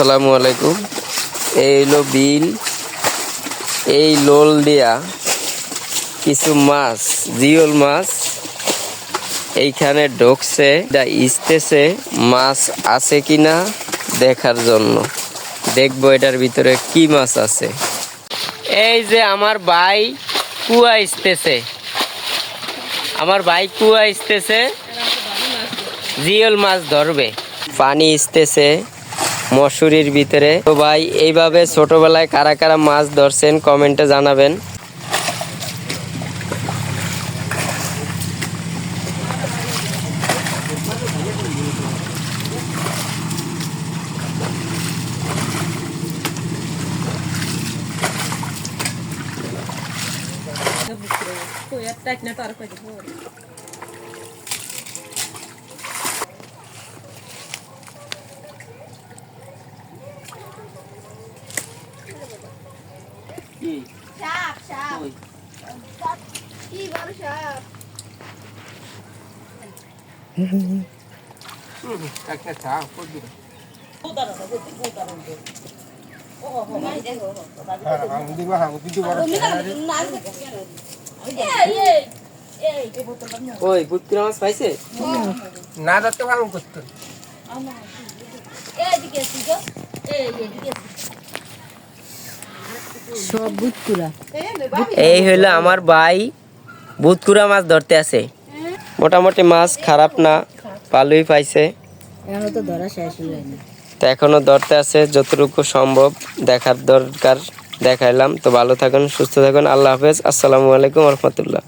আসসালামু আলাইকুম। এই হলো বিল, এই লোল দিয়া কিছু মাছ, জিওল মাছ। এইখানে ঢুকছে দা ইস্তেছে, মাছ আছে কিনা দেখার জন্য। দেখব এটার ভিতরে কি মাছ আছে। এই যে আমার ভাই কুয়া ইস্তেছে। আমার ভাই কুয়া ইস্তেছে, জিওল মাছ ধরবে। পানি ইস্তেছে। মশুরির ভিতরে। তো ভাই এইভাবে ছোটবেলায় কারা কারা মাছ ধরছেন কমেন্টে জানাবেন। সাপ সাপ সাপ কি বড় সাপ। ওই বুটকিরা মাছ পাইছে? না ধরতে ভালো করতো। সব বুতকুরা এই হইল আমার ভাই বুতকুরা মাছ ধরতে আছে মোটামুটি মাছ খারাপ না ভালোই পাইছে। এখনও তো ধরা শেষ হলো তো এখনও ধরতে আছে যতটুকু সম্ভব দেখার দরকার দেখাইলাম। তো ভালো থাকুন সুস্থ থাকুন আল্লাহ হাফেজ। আসসালামু আলাইকুম রহমতুল্লাহ।